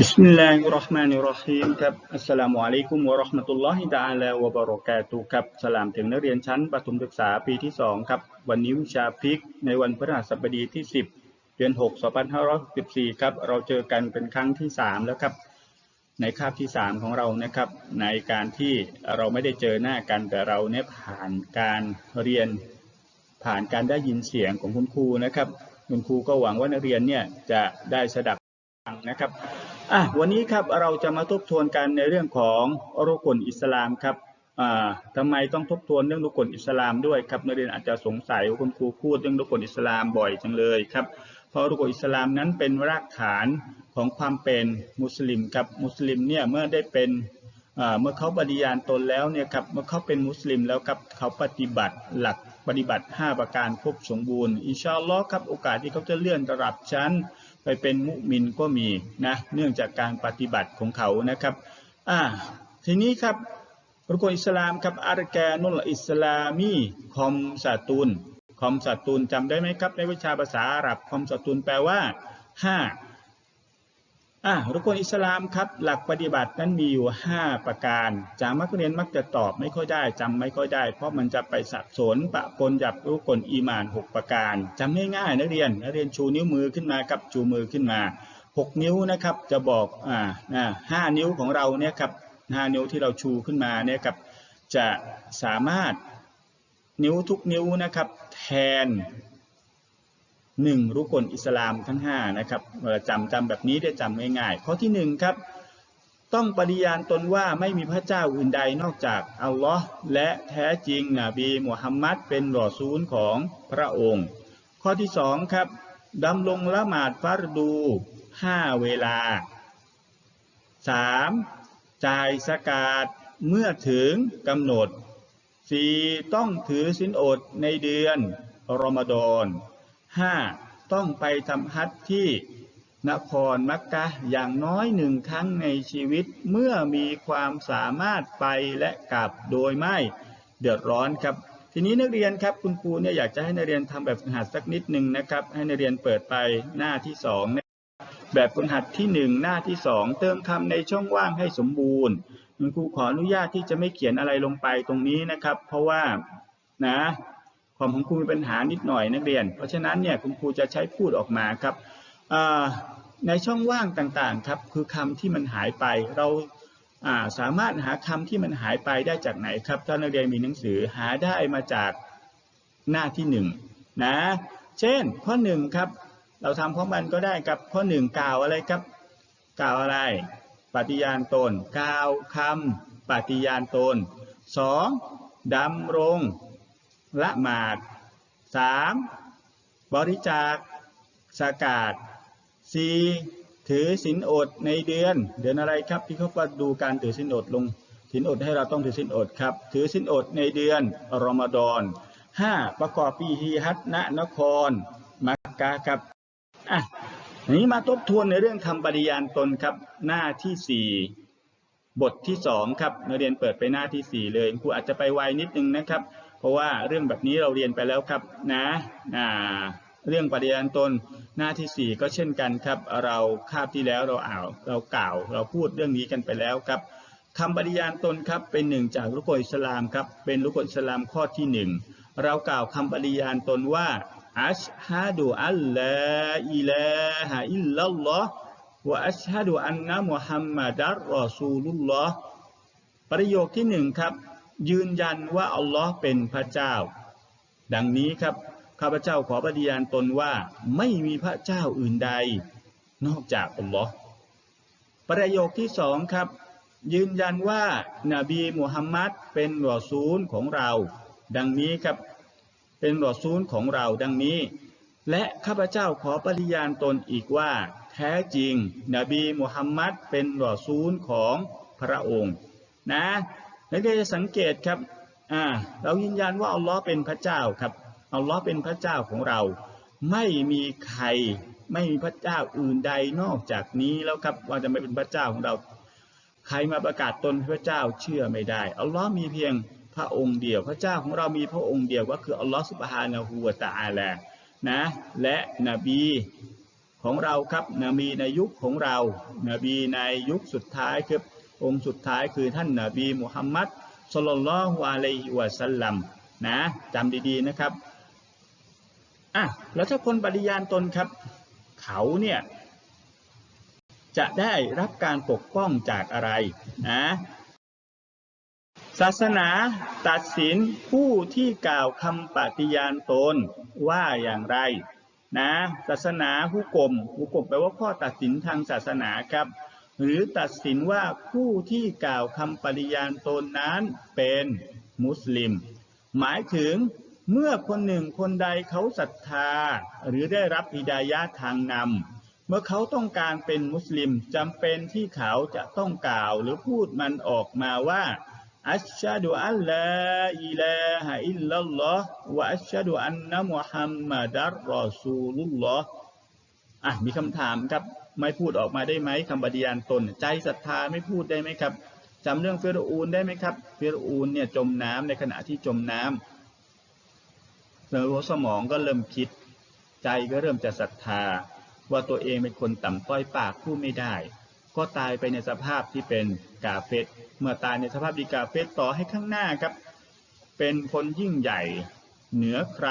บิสมิลลาฮิรราะห์มานิรราะฮีมครับอัสสลามุอะลัยกุมวะเราะห์มะตุลลอฮิตะอาลาวะบะเราะกาตุครับสลามถึงนักเรียนชั้นประถมศึกษาปีที่ 2 ครับ วันนี้วิชาฟิกในวันพฤหัสบดีที่ 10 เดือน 6 2564 ครับ เราเจอกันเป็นครั้งที่ 3 แล้วครับ ในคาบที่ 3 ของเรานะครับ ในการที่เราไม่ได้เจอหน้ากันแต่เราเนี่ยผ่านการเรียน ผ่านการได้ยินเสียงของคุณครูนะครับ คุณครูก็หวังว่านักเรียนเนี่ยจะได้สดับฟังนะครับ อะวันนี้ครับเราจะมาทบทวนกันในเรื่องของรุกลอิสลามครับอ่าทำไมต้องทบทวนเรื่องรุกลอิสลามด้วยครับนักเรียนอาจจะสงสัยว่าคุณครูพูดเรื่องรุกลอิสลามบ่อยจังเลยครับเพราะรุกลอิสลามนั้นเป็นรากฐานของความเป็นมุสลิมครับมุสลิมเนี่ยเมื่อได้เป็นอ่าเมื่อเขาปฏิญาณตนแล้วเนี่ยครับเมื่อเขาเป็นมุสลิมแล้วครับเขาปฏิบัติหลักปฏิบัติ 5 ประการครบสมบูรณ์อินชาอัลลอฮ์ครับโอกาสที่เขาจะเลื่อนระดับชั้น ไปเป็นมุมินก็มีนะเนื่องจากการปฏิบัติของเขานะครับอ่าทีนี้ครับรุกลอิสลามครับอารแกนุลอิสลามีคอมสาตุนคอมสาตุนจำได้ไหมครับในวิชาภาษาอาหรับคอมสาตุนแปลว่าห้า อ่ารุกลอิสลามครับ หลักปฏิบัตินั้นมีอยู่ 5 ประการจามักเรียนมักจะตอบไม่ค่อยได้จำไม่ค่อยได้ เพราะมันจะไปสับสนปะปนกับรุกลอีมาน 6 ประการจำง่ายๆนักเรียนนักเรียนชูนิ้วมือขึ้นมาครับชูมือขึ้นมา 6 นิ้วนะครับจะบอกอ่าอ่าห้านิ้วของเราเนี่ยครับห้านิ้วที่เราชูขึ้นมาเนี่ยครับจะสามารถนิ้วทุกนิ้วนะครับแทน หนึ่งรุกลอิสลามทั้ง5นะครับเวลาจำจำแบบนี้ได้จำง่ายๆข้อที่หนึ่งครับต้องปฏิญาณตนว่าไม่มีพระเจ้าอื่นใดนอกจากอัลลอฮ์และแท้จริงนบีมุฮัมมัดเป็นรอซูลของพระองค์ ข้อที่สองครับดำรงละหมาดฟัรดูห้าเวลา 3. จ่ายสกาดเมื่อถึงกำหนด 4. ต้องถือสินอดในเดือนรอมฎอน 5. ต้องไปทำฮัจที่นครมักกะอย่างน้อยหนึ่งครั้งในชีวิตเมื่อมีความสามารถไปและกลับโดยไม่เดือดร้อนครับ ทีนี้นักเรียนครับคุณครูเนี่ยอยากจะให้นักเรียนทำแบบฝึกหัดสักนิดหนึ่งนะครับ ให้นักเรียนเปิดไปหน้าที่สองนะแบบฝึกหัดที่หนึ่งหน้าที่สองเติมคำในช่องว่างให้สมบูรณ์คุณครูขออนุญาตที่จะไม่เขียนอะไรลงไปตรงนี้นะครับ เพราะว่านะ ความของครูมีปัญหานิดหน่อยนักเรียน เพราะฉะนั้นเนี่ยคุณครูจะใช้พูดออกมาครับในช่องว่างต่างๆครับคือคำที่มันหายไปเราสามารถหาคำที่มันหายไปได้จากไหนครับถ้านักเรียนมีหนังสือหาได้มาจากหน้าที่หนึ่งนะเช่นข้อหนึ่งครับเราทำพร้อมกันก็ได้ครับข้อหนึ่งกล่าวอะไรครับ กล่าวอะไร ปฏิญาณตน กล่าวคำปฏิญาณตนสองดำรง ละหมาด 3. บริจาคสากาศ 4. ถือศีลอดในเดือน เดือนอะไรครับที่เขาก็ดูการถือศีลอดลงศีลอดให้เราต้องถือศีลอดครับ ถือศีลอดในเดือนรอมฎอน 5. ประกอบปีฮีฮัตณนคร มักกะครับอะนี้มาทบทวนในเรื่องทำปฏิญาณตนครับหน้าที่ 4 บทที่ 2 ครับนักเรียนเปิดไปหน้าที่ 4 เลยครูอาจจะไปไวนิดนึงนะครับ เพราะว่าเรื่องแบบนี้เราเรียนไปแล้วครับนะเรื่องปฏิญาณตนหน้าที่ 4 ก็เช่นกันครับ เราคาบที่แล้วเราอ่าวเรากล่าว เราพูดเรื่องนี้กันไปแล้วครับคำปฏิญาณตนครับเป็นหนึ่งจากรุกอิสลามครับเป็นรุกอิสลามข้อที่หนึ่งเรากล่าวคำปฏิญาณตนว่าอัชฮะดูอัลลออิลาฮะอิลลัลลอฮ์วะอัชฮะดูอันนะมุฮัมมัดอัลรอซูลุลลอฮ์ประโยคที่หนึ่งครับ ยืนยันว่าอัลลอฮ์เป็นพระเจ้า ดังนี้ครับข้าพเจ้าขอปฏิญาณตนว่าไม่มีพระเจ้าอื่นใด นอกจากอัลลอฮ์ประโยคที่สองครับ ยืนยันว่านาบีมุฮัมมัดเป็นรอซูลของเรา ดังนี้ครับเป็นรอซูลของเราดังนี้ และข้าพเจ้าขอปฏิญาณตนอีกว่า แท้จริงนบีมุฮัมมัดเป็นรอซูลของพระองค์ นะ นักเรียนจะสังเกตครับอ่าเรายืนยันว่าอัลลอฮ์เป็นพระเจ้าครับอัลลอฮ์เป็นพระเจ้าของเรา ไม่มีใครไม่มีพระเจ้าอื่นใดนอกจากนี้แล้วครับว่าจะไม่เป็นพระเจ้าของเรา ใครมาประกาศตนพระเจ้าเชื่อไม่ได้อัลลอฮ์มีเพียงพระองค์เดียว พระเจ้าของเรามีพระองค์เดียวก็คืออัลลอฮ์สุบฮานะฮูวะตะอาลานะและนบีขของเราครับนบีในยุคของเรานบีในยุคสุดท้ายคือ องค์สุดท้ายคือท่านนบีมุฮัมมัดสุลลัลลอฮุอะลัยฮิวะสัลลัมนะจำดีๆนะครับอะแล้วถ้าคนปฏิญาณตนครับ เขาเนี่ยจะได้รับการปกป้องจากอะไรนะศาสนาตัดสินผู้ที่กล่าวคำปฏิญาณตนว่าอย่างไรนะศาสนาผู้กลมผู้กลมแปลว่าข้อตัดสินทางศาสนาครับ หรือตัดสินว่าผู้ที่กล่าวคำปฏิญาณตนนั้นเป็นมุสลิม หมายถึงเมื่อคนหนึ่งคนใดเขาศรัทธา หรือได้รับฮิดายะทางนำเมื่อเขาต้องการเป็นมุสลิมจำเป็นที่เขาจะต้องกล่าวหรือพูดมันออกมาว่าอัชชะดุอัลลอิลาฮะอิลลัลลอฮ์วะอัชชะดุอันนะมุฮัมมัดรรอซูลุลลอฮ์อะมีคำถามครับ ไม่พูดออกมาได้ไหมคำปฏิญาณตน ใจศรัทธาไม่พูดได้ไหมครับจำเรื่องเฟรอูนได้ไหมครับ เฟรอูนเนี่ยจมน้ำในขณะที่จมน้ำแล้วสมองก็เริ่มคิด ใจก็เริ่มจะศรัทธา ว่าตัวเองเป็นคนต่ำต้อยปากพูดไม่ได้ ก็ตายไปในสภาพที่เป็นกาเฟตเมื่อตายในสภาพดีกาเฟตต่อให้ข้างหน้าครับ เป็นคนยิ่งใหญ่ เหนือใคร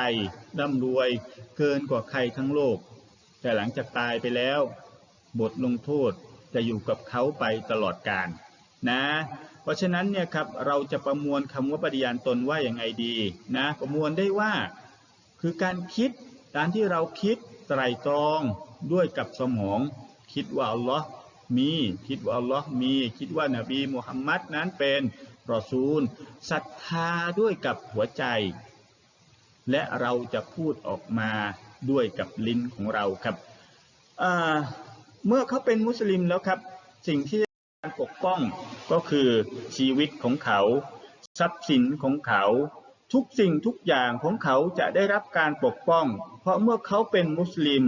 ร่ำรวย เกินกว่าใครทั้งโลก แต่หลังจากตายไปแล้ว บทลงโทษจะอยู่กับเขาไปตลอดกาลนะ เพราะฉะนั้นเนี่ยครับเราจะประมวลคำว่าปฏิญาณตนว่าอย่างไงดีนะประมวลได้ว่าคือการคิดการที่เราคิดไตรตรองด้วยกับสมอง คิดว่าอัลลอฮ์มีคิดว่าอัลลอฮ์มีคิดว่านบีมุฮัมมัดนั้นเป็นรอซูลศรัทธาด้วยกับหัวใจ และเราจะพูดออกมาด้วยกับลิ้นของเราครับอ่า เมื่อเขาเป็นมุสลิมแล้วครับ สิ่งที่การปกป้องก็คือชีวิตของเขา ทรัพย์สินของเขา ทุกสิ่งทุกอย่างของเขาจะได้รับการปกป้อง เพราะเมื่อเขาเป็นมุสลิม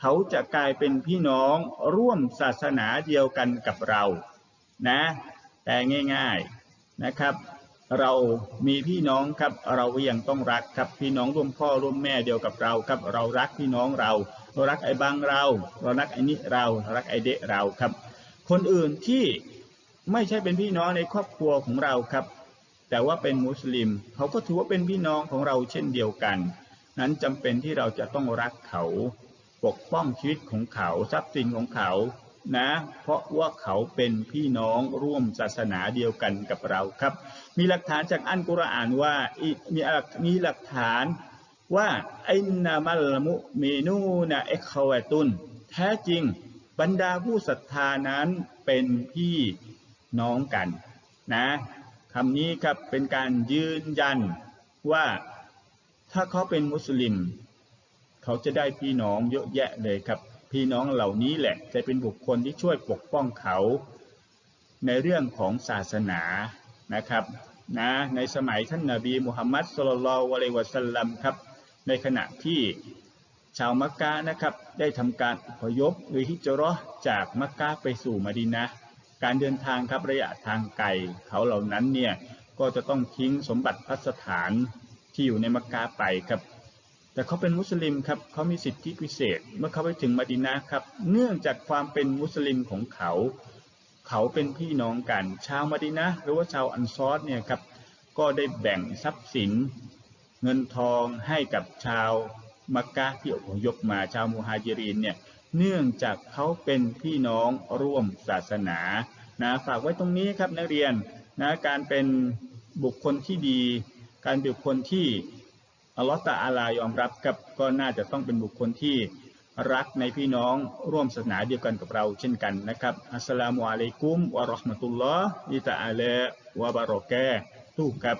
เขาจะกลายเป็นพี่น้องร่วมศาสนาเดียวกันกับเรานะแต่ง่ายๆนะครับเรามีพี่น้องครับ เรายังต้องรักครับ พี่น้องร่วมพ่อร่วมแม่เดียวกับเราครับ เรารักพี่น้องเรา เรารักไอ้บางเรา เรารักไอ้นี่เรารักไอ้เดะเราครับ คนอื่นที่ไม่ใช่เป็นพี่น้องในครอบครัวของเราครับ แต่ว่าเป็นมุสลิมเขาก็ถือว่าเป็นพี่น้องของเราเช่นเดียวกัน นั้นจำเป็นที่เราจะต้องรักเขาปกป้องชีวิตของเขาทรัพย์สินของเขานะ เพราะว่าเขาเป็นพี่น้องร่วมศาสนาเดียวกันกับเราครับ มีหลักฐานจากอันกุรอานว่ามีมีหลักฐาน ว่าอินนามัลมุมีนูนะเอคาวตุนแท้จริงบรรดาผู้ศรัทธานั้นเป็นพี่น้องกันนะคำนี้ครับเป็นการยืนยันว่าถ้าเขาเป็นมุสลิม เขาจะได้พี่น้องเยอะแยะเลยครับ พี่น้องเหล่านี้แหละจะเป็นบุคคลที่ช่วยปกป้องเขา ในเรื่องของศาสนานะครับนะในสมัยท่านนาบีมุฮัมมัดสุลลัลวะลัยวะสัลลัมครับ ในขณะที่ชาวมักกะนะครับได้ทำการอพยพหรือฮิจเราะจากมักกะไปสู่มดีนะการเดินทางครับระยะทางไกลเขาเหล่านั้นเนี่ยก็จะต้องทิ้งสมบัติพัสถานที่อยู่ในมักกะไปครับ แต่เขาเป็นมุสลิมครับเขามีสิทธิพิเศษ เมื่อเขาไปถึงมดีนะครับ เนื่องจากความเป็นมุสลิมของเขา เขาเป็นพี่น้องกัน ชาวมดีนะห์หรือว่าชาวอันซอรเนี่ยครับก็ได้แบ่งทรัพย์สิน เงินทองให้กับชาวมักกะที่อพยพมาชาวมูฮาจิรินเนี่ยเนื่องจากเขาเป็นพี่น้องร่วมศาสนานะฝากไว้ตรงนี้ครับนักเรียนนะการเป็นบุคคลที่ดี การเป็นบุคคลที่อัลลอฮฺตะอาลายอมรับกับก็น่าจะต้องเป็นบุคคลที่รักในพี่น้องร่วมศาสนาเดียวกันกับเราเช่นกันนะครับอัสสลามุอะลัยกุมวะราะห์มะตุลลอฮ์อิตะอาลาวะบารอกะตุครับ